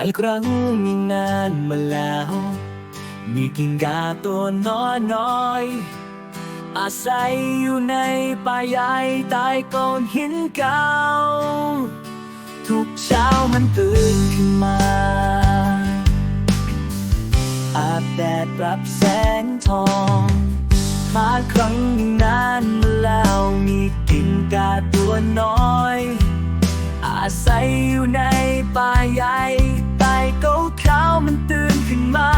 ลายครั้งมีนานมาแล้ว มีกิ่งกาตัวน้อยน้อยอาศัยอยู่ในป่าใหญ่ใต้ก้อนหินเก่า ทุกเช้ามันตื่นขึ้นมาอาบแดดรับแสงทองมาครั้งนึงนานมาแล้วมีกิ่งกาตัวน้อย อาศัยอยู่ในป่าใหญ่ เก้าขาวมันตื่นขึ้นมา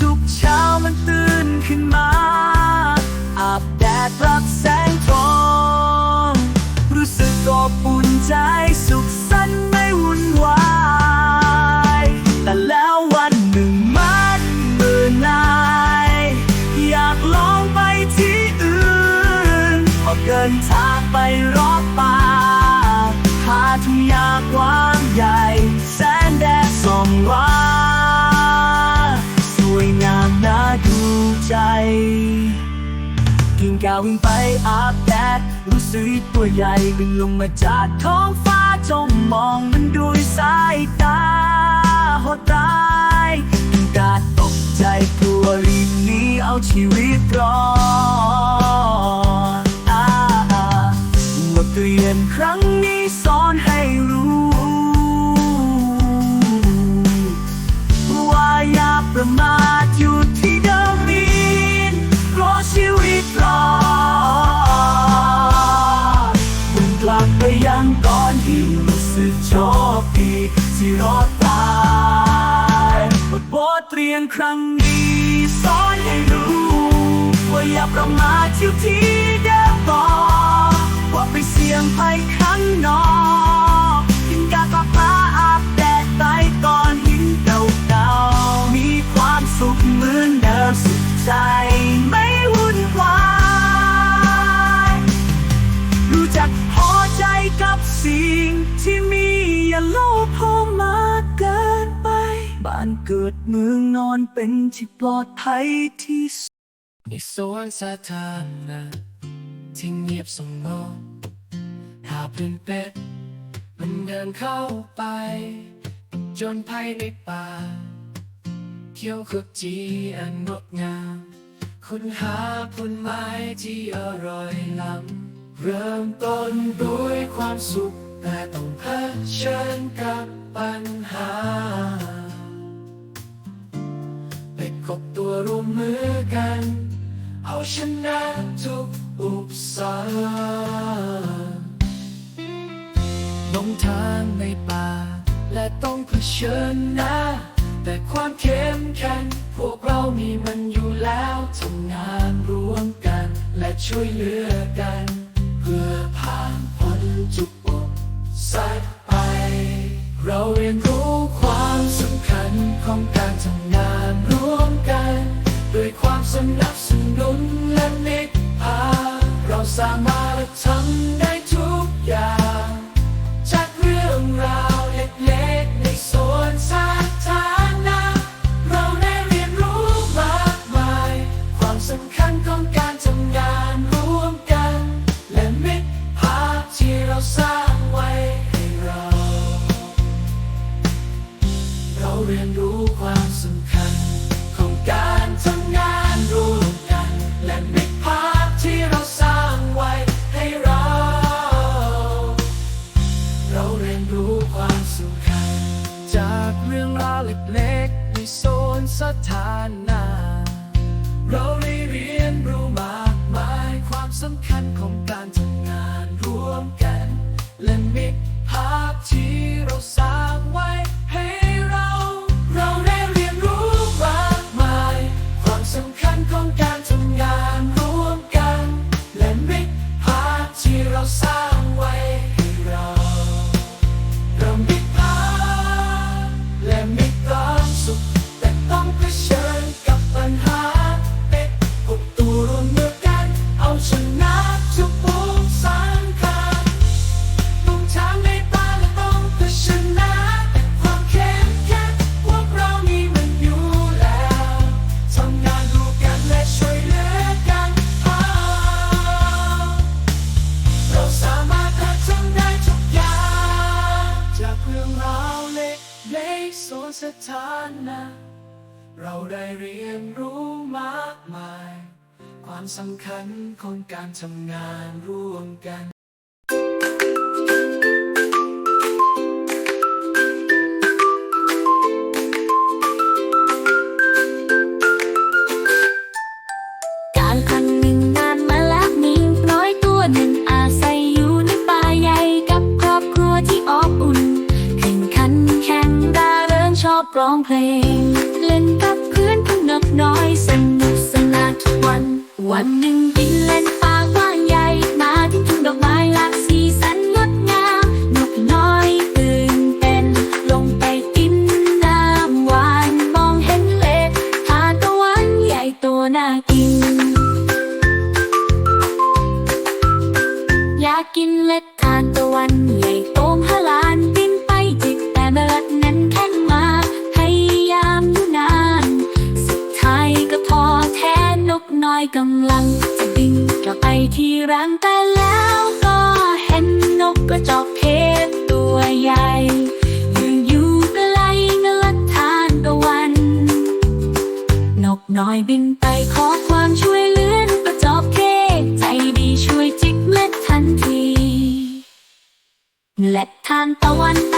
ทุกเช้ามันตื่นขึ้นมา อาบแดดรับแสงทอง รู้สึกอบอุ่นใจสุขสันต์ไม่วุ่นวาย แต่แล้ววันหนึ่งมันเบื่อหน่าย อยากลองไปที่อื่น พอเดินทางไปรอบป่าหาทุ่งหญ้ากว้างใหญ่ สว่าสวยงามน่าดูใจ กิ่งกาวิ่งไปอาบแดดรู้สึกตัวใหญ่วิ่งลงมาจากท้องฟ้าจ้องมองมันด้วยสายตาโหดร้ายกิ่งกาตกใจกลัวรีบหนีเอาชีวิตรอดอ่าบทเรียนครั้งนี้สอนให้รู้ ว่าอย่าประมาทอยู่ที่เดิมนี้รอชีวิตรอดคุณกลับไปยังก่อนที่รู้สึกโชคดีที่รอดตายบทบทเรียนครั้งนี้สอนให้รู้ว่าอย่าประมาทอยู่ที่เดิมต่อว่าไปเสี่ยงภัยข้างนอก ใจไม่วุ่นวาย รู้จักพอใจกับสิ่งที่มีอย่าโลภพิ่มากเกินไป บ้านเกิดเมืองนอนเป็นที่ปลอดภัยที่สุดในสวนสาธารณะที่เงียบสงบหาพื้นเป็ด มันเดินเข้าไป จนภายในป่า เขียวขจีอันงดงาม คุณหาผลไม้ที่อร่อยล้ำเริ่มต้นด้วยความสุข แต่ต้องเผชิญกับปัญหา ไปกบตัวร่วมมือกัน เอาชนะทุกอุปสรรคลงทางในป่า และต้องเผชิญหน้า แต่ความเข้มแข็งพวกเรามีมันอยู่แล้วทำงานร่วมกัน และช่วยเหลือกัน เพื่อผ่านพ้นจุกอุปสรรคไป เราเรียนรู้ความสำคัญของการทำงานร่วมกัน ด้วยความสนับสนุนและมิตรภาพเราสามารถทำได้ทุกอย่าง ทำงานร่วมกัน ที่รังแต่แล้วก็เห็นนกกระจอกเทศตัวใหญ่ยืนอยู่ใกล้เมล็ดทานตะวัน นกน้อยบินไปขอความช่วยเหลือนกระจอกเทศใจดีช่วยจิกเม็ดทันที และทานตะวันแต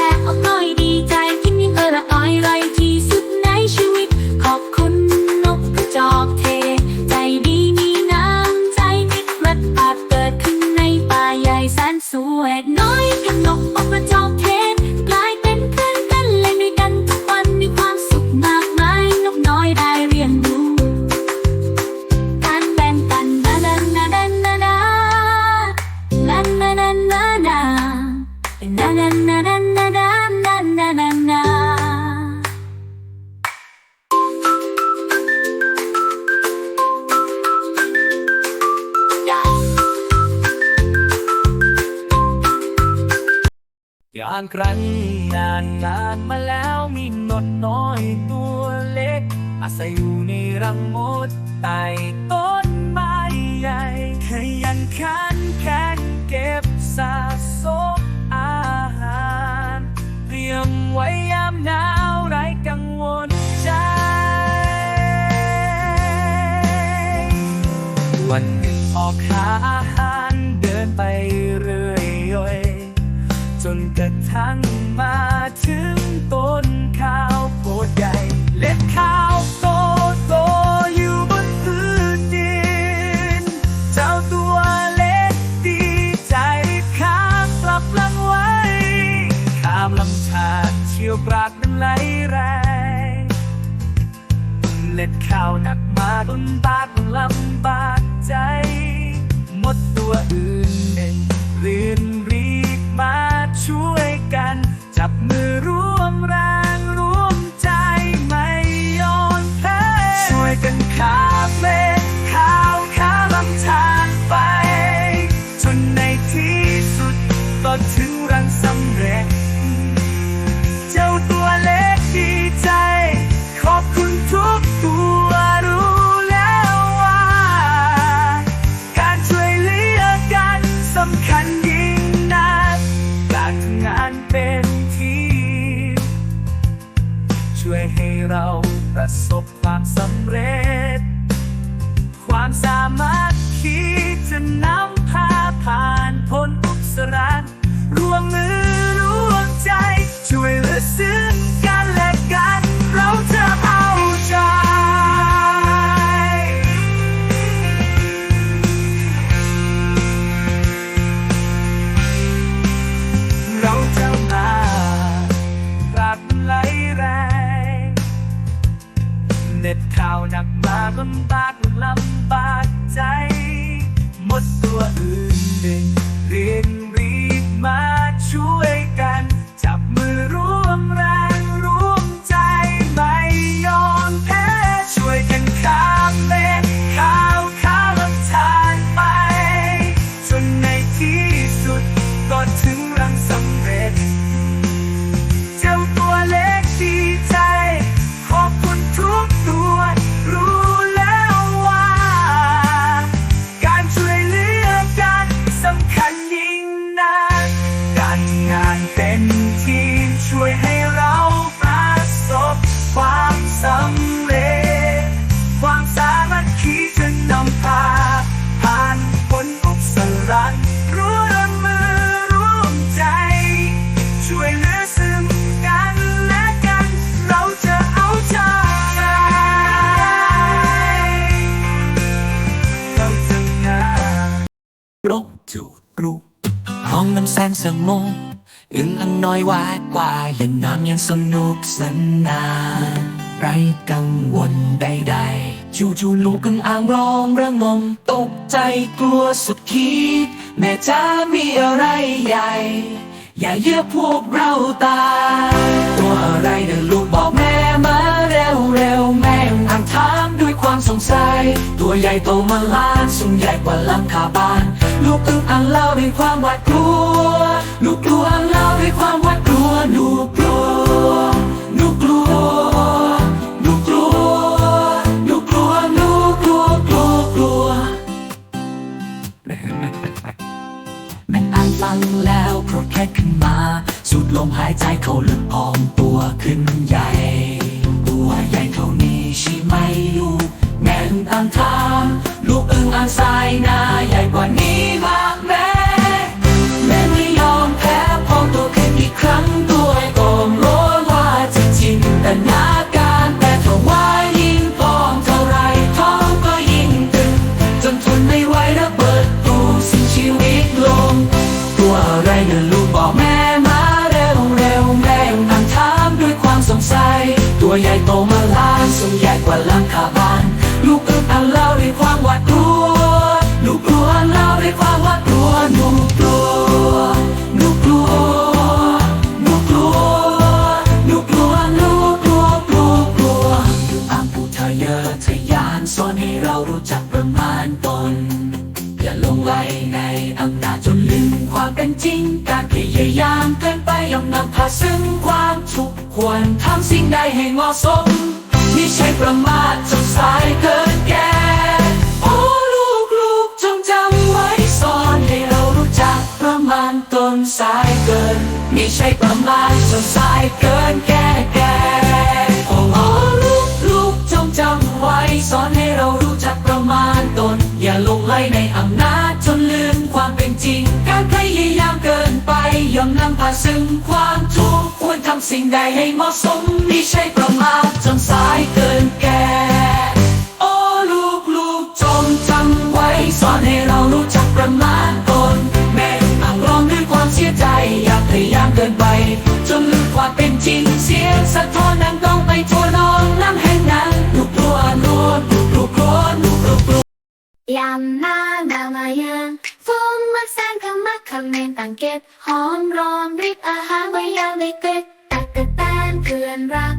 ารครั้งนานนานมาแล้วมีนดน้อยตัวเล็ก อาศัยอยู่ในรังมดใต้ต้นไม้ใหญ่ขยันขันแข็งเก็บสะสมอาหารเตรียมไว้ยามหนาวไร้กังวลใจ วันหนึ่งออกหาอาหารเดินไปเรื่อย ทั่งมาถึงต้นข้าวโพดใหญ่เล็ดข้าวโตโตอยู่บนพื้นดิน เจ้าตัวเล็กดีใจข้ามกลับหลังไว้ ข้ามลำธารเชี่ยวกรากนั้นไหลแรงเล็ดข้าวหนักมาต้นบากลำบากใจ หมดตัวอื่นเองเรียน มาช่วยกัน จับมือร่วมแรงร่วมใจไม่ยอมแพ้ช่วยกันข้ามเล็ดข้าวข้าลำทางไป จนในที่สุดก็ถึงรังสำเร็จ เจ้า สบความสำ สนุกสนาน ไรกังวลใดๆจู่ๆลูกอึ้งอ่างร้องระงมตกใจกลัวสุดขีด แม่จ้ามีอะไรใหญ่ อย่าเยื่อพวกเราตายตัวอะไรเดินลูกบอกแม่มาเร็วเร็วๆแม่อ่างถามด้วยความสงสัย ตัวใหญ่โตมาล้านสูงใหญ่กว่าลังคาบ้าน ลูกอึ้งอ่างเล่าด้วยความหวาดกลัว ลูกกลัวอ่างเล่าด้วยความหวาดกลัวลูก กลัวลูกกลัวลูกกลัวลูกกลัวลูกกลัวกลัวกลัวแม่อ่านฟังแล้วโปรดแค่ขึ้นมา สูดลมหายใจเข้าลึกพองตัวขึ้นใหญ่ ตัวใหญ่เท่านี้ใช่ไหมลูกแม่อึ้งอ่างถามลูกอึ้งอ่างสายหน้าใหญ่กว่านี้มา จนสายเกินแก่แก่โอ้ลูกลูกจงจำไว้ สอนให้เรารู้จักประมาณตน อย่าหลงไหลในอำนาจจนลืมความเป็นจริง การพยายามเกินไปย่อมนำพาซึ่งความทุกข์ควรทำสิ่งใดให้เหมาะสมไม่ใช่ประมาทจนสายเกินแก่โอ้ลูกลูกจงจำไว้ สอนให้เรารู้จักประมาณตนแม่อ่างร้องด้วยความเสียใจ อย่าพยายามเกินไป ความเป็นจริงเสียงสะท้อนนั้นต้องไปทั่วน้องน้ำแห่งนั้นลูกกลัวลูกลูกลูกกลัวลูกลูกกลัวยามหน้าดามาเยือนฟูงมักแสงคำมักคำเมนต่างเก็บหอมรอมริบอาหารไว้ยามไม่เกิดตักกะแตนเพื่อนรัก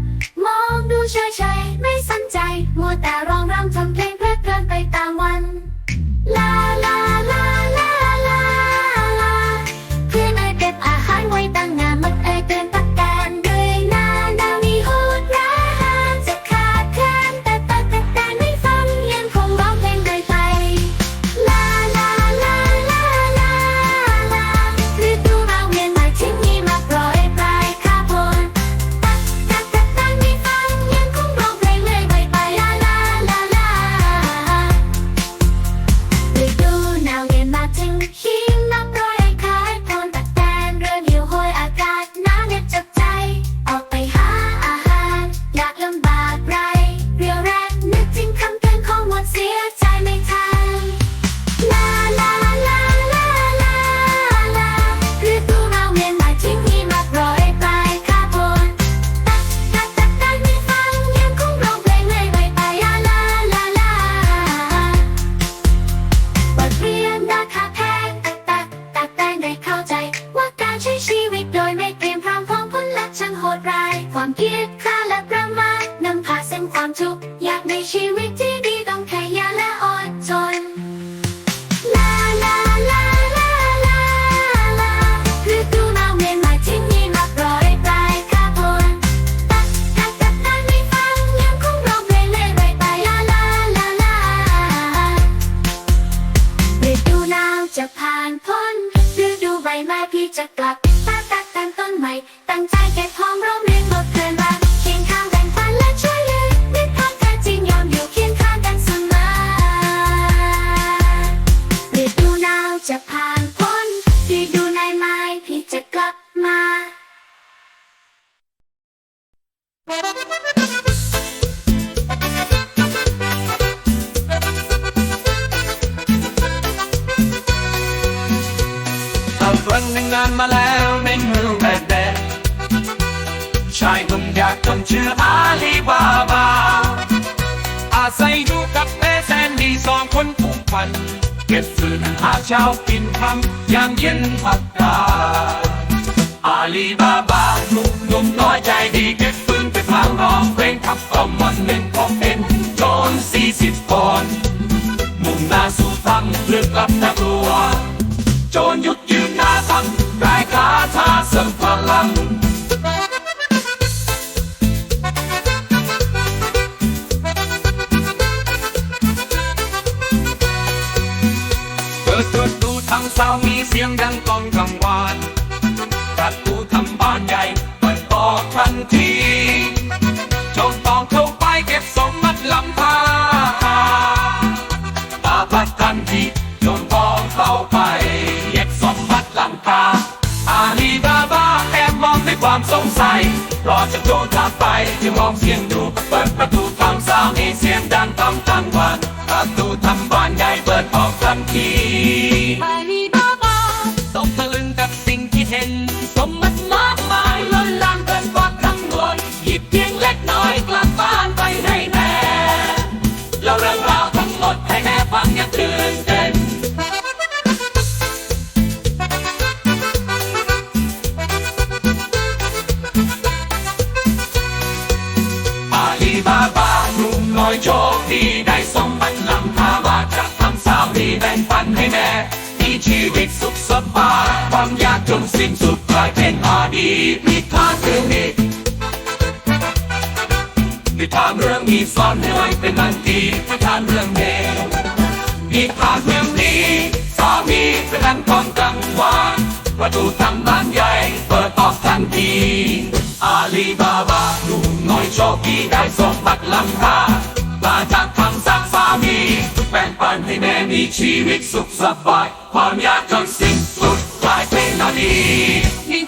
มองดูเฉยๆไม่สนใจมัวแต่ร้องรำทำเพลง จะมองเสียงดู เปิดประตูฟังสาวให้เสียงดังต้องตั้งวันประตูทำบานใหญ่เปิดออกทันทีำบากความยากจนสิ้นสุดกลายเป็นอดีตนิทานเรื่องนี้นิทานเรื่องนี้สอนให้ไว้เป็นมันดีนิทานเรื่องนี้นิทานเรื่องนี้สามีเป็นนันกองกลางวันประตูทางบ้านใหญ่เปิดออกทันทีอาลีบาบาหนุ่มน้อยโชคดีได้สมบัติล้ำค่า ปราจากคำสั่งสามีทุกแปลงปันให้แม่มีชีวิตสุขสบาย ความยากจนสิ้นสุดกลายเป็นนาดี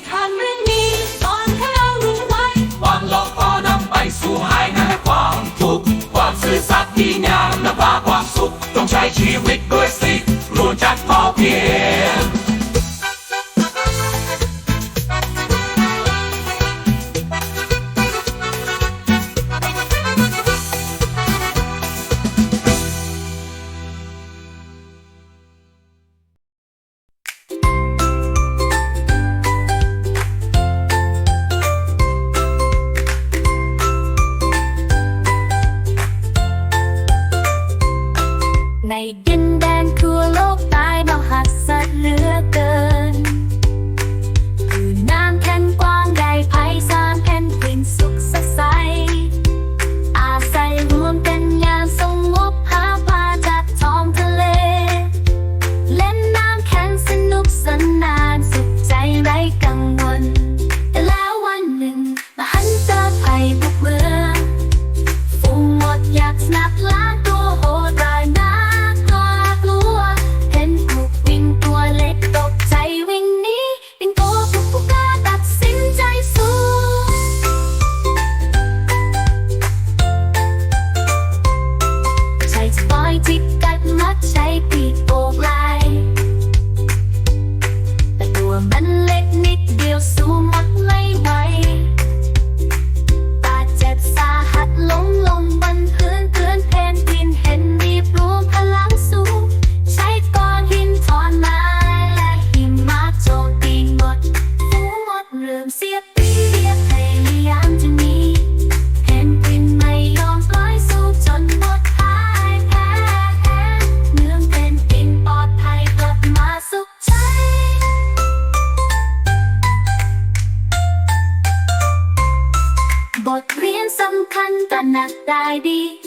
I đi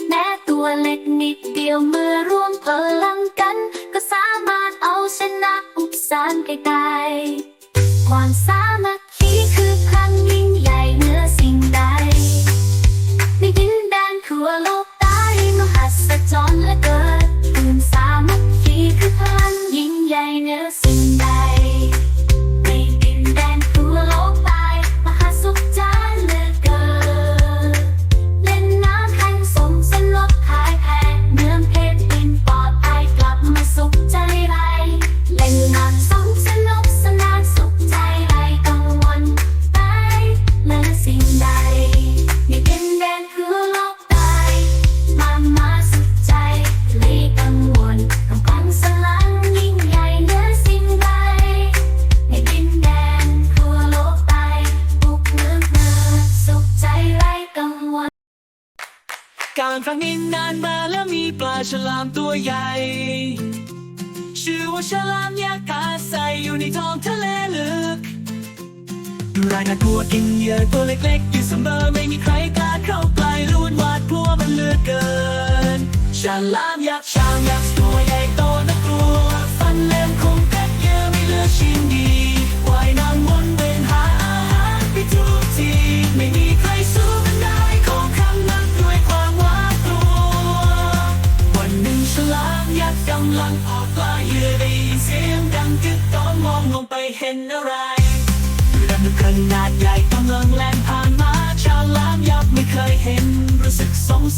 ฉลามตัวใหญ่ ชื่อว่าฉลามยักษ์อาศัยอยู่ในท้องทะเลลึกดูรายน่ากลัวกินเหยื่อตัวเล็กๆอยู่เสมอไม่มีใครกล้าเข้าใกล้ล้วนหวาดกลัวมันเลือเกินฉลามยักษ์ช้างยักษ์ตัวใหญ่โตน่ากลัวฟันแหลมคมกัดเยื่อไม่เลือกชิ้นดี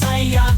สึ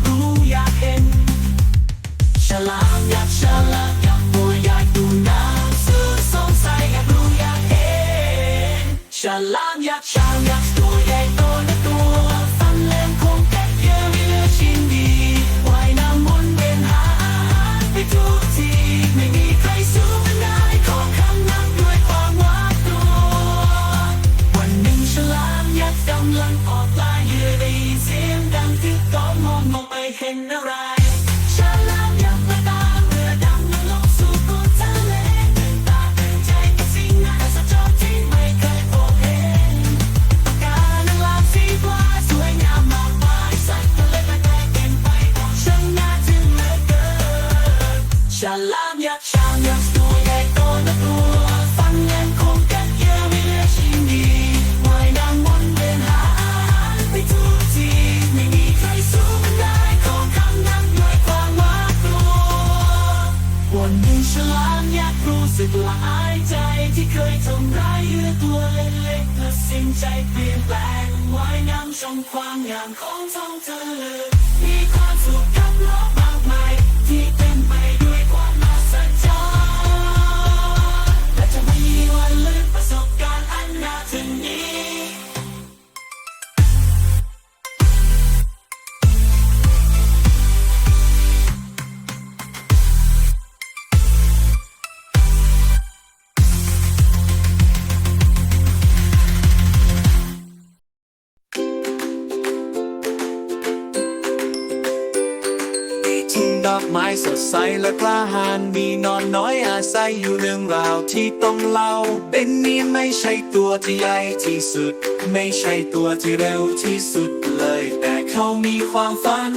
และกล้าหาญมีนอนน้อยอาศัยอยู่เรื่องราวที่ต้องเล่า เป็นนี่ไม่ใช่ตัวที่ใหญ่ที่สุด ไม่ใช่ตัวที่เร็วที่สุดเลย แต่เขามีความฝัน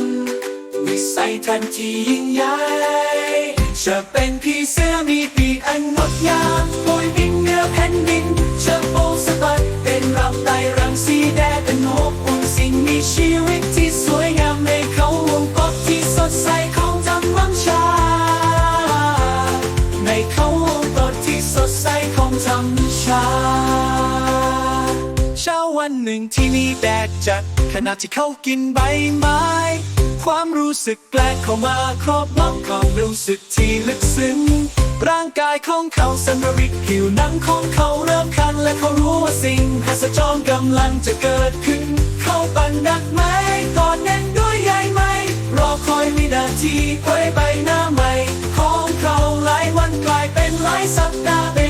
วิสัยทันที่ยิ่งใหญ่จะเป็นพี่เสื้อมีปีกอันงดงามโบยบินเหนือแผ่นดินจะโบกสะบัดเป็นรำไต่รังสีแดดเป็นนกอุ่นสิ่งมีชีวิตที่สวยงามในเขาวงกบที่สดใส ของธรรมชา เช้าวันหนึ่งที่นี่แดดจัด ขณะที่เขากินใบไม้ ความรู้สึกแปลกเข้ามาครอบล้อมความรู้สึกที่ลึกซึ้ง ร่างกายของเขาสันริกผิวหนังของเขาเริ่มคันและเขารู้ว่าสิ่งหัศจรกำลังจะเกิดขึ้น เขาปั่นดักไม้กอดแน่นด้วยใยไหมรอคอยวินาทีไว้ใบหน้าใหม่ ของเขาหลายวันกลายเป็นหลายสัปดาห์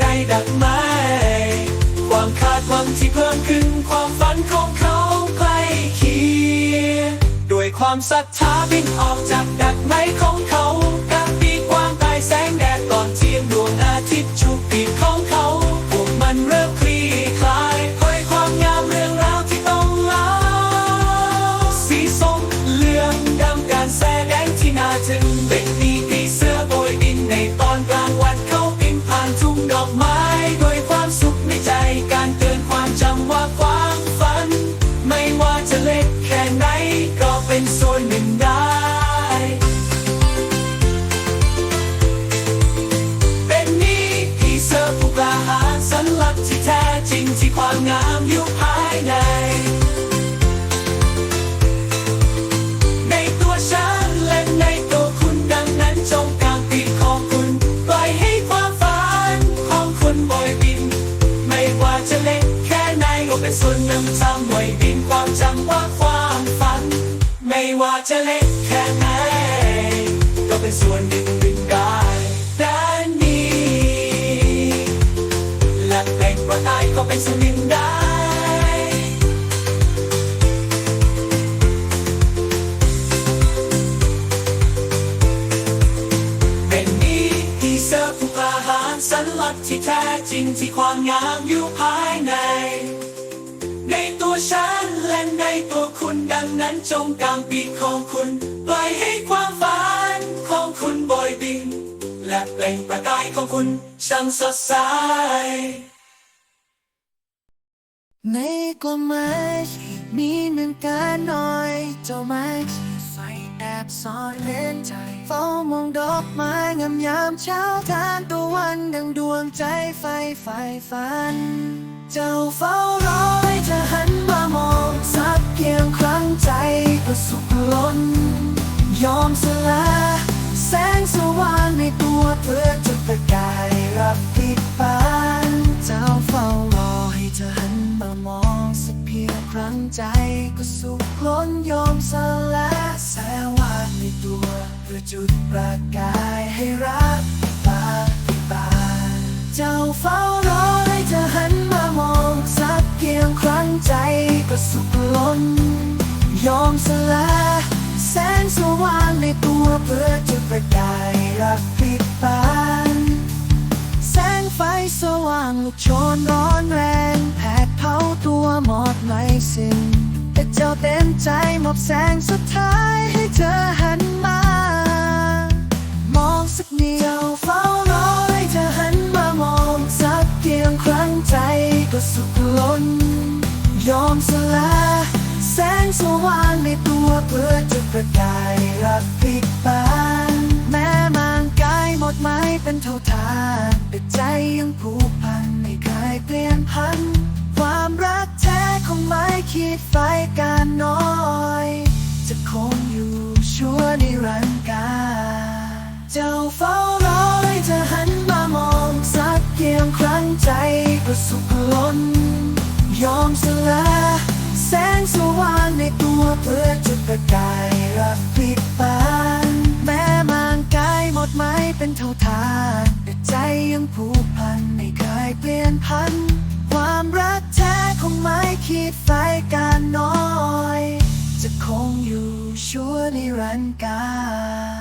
ในดักไม้ความคาดหวังที่เพิ่มขึ้นความฝันของเขาใกล้เคียงด้วยความศรัทธาบินออกจากดักไม้ของเขากับปีกกว้างใต้แสงแดดก่อนเที่ยงดวงอาทิตย์ชุบปีกของเขาพวกมันเริ่มคลี่คลายเผยความงามเรื่องราวที่ต้องเล่าสีส้มเหลืองดำการแสดงที่น่าทึ่งเป็นมี็นส่วนหนึ่งทำไว้บินความจำว่าความฝัน ไม่ว่าจะเล็กแค่ไหน ก็เป็นส่วนหนึ่งบินได้ด้านนี้และเล็กกว่าตายก็เป็นส่วนหนึ่งได้สันหลักที่แท้จริงที่ความงามอยู่ภายใน ฉันและในตัวคุณดังนั้นจงกำปีกของคุณปล่อยให้ความฝันของคุณโบยบิน และเปล่งประกายของคุณช่างสดใสในกลมไม้มีเหมือนกันหน่อยเจ้าไม้ใส่แอบซ่อนเล่นใจเฝ้ามองดอกไม้งามยามเช้าทานตะวันดังดวงใจไฟไฟฝัน เจ้าเฝ้ารอให้เธอหันมามองสักเพียงครั้งใจก็สุขล้น ยอมสละแสงสว่างในตัวเพื่อจุดประกายรับผิดปานเจ้าเฝ้ารอให้เธอหันมามองสักเพียงครั้งใจก็สุขล้นยอมสละแสงว่างในตัวเพื่อจุดประกายให้รับปานปานเจ้าเฝ้าร กเพียงครั้งใจก็สุขล้น ยอมสละแสงสว่างในตัวเพื่อจุดประกายรักผิดปานแสงไฟสว่างลุกโชนร้อนแรงแผดเผาตัวหมดไม่สิ้นแต่เจ้าเต็มใจมอบแสงสุดท้ายให้เธอหันมา มองสักเดียวเฝ้า กเพียงครั้งใจก็สุขล้น ยอมสละแสงสว่างในตัวเพื่อจุดประกายรักผิดปานแม้มางกายหมดไม้เป็นเท่าทานแต่ใจยังผูกพันไม่เคยเปลี่ยนพัน ความรักแท้คงไม่คิดไฟการน้อย จะคงอยู่ชั่วนิรันดร์กาเจ้าเฝ้ารอให้เธอหัน มองสักเพียงครั้งใจก็สุขล้น ยอมสละแสงสว่างในตัวเพื่อจุดประกายรักผิดปานแม้มางกายหมดไม้เป็นเท่าทานแต่ใจยังผูกพันไม่เคยเปลี่ยนพัน ความรักแท้คงไม่คิดไฟการน้อย จะคงอยู่ชั่วนิรันดร์การ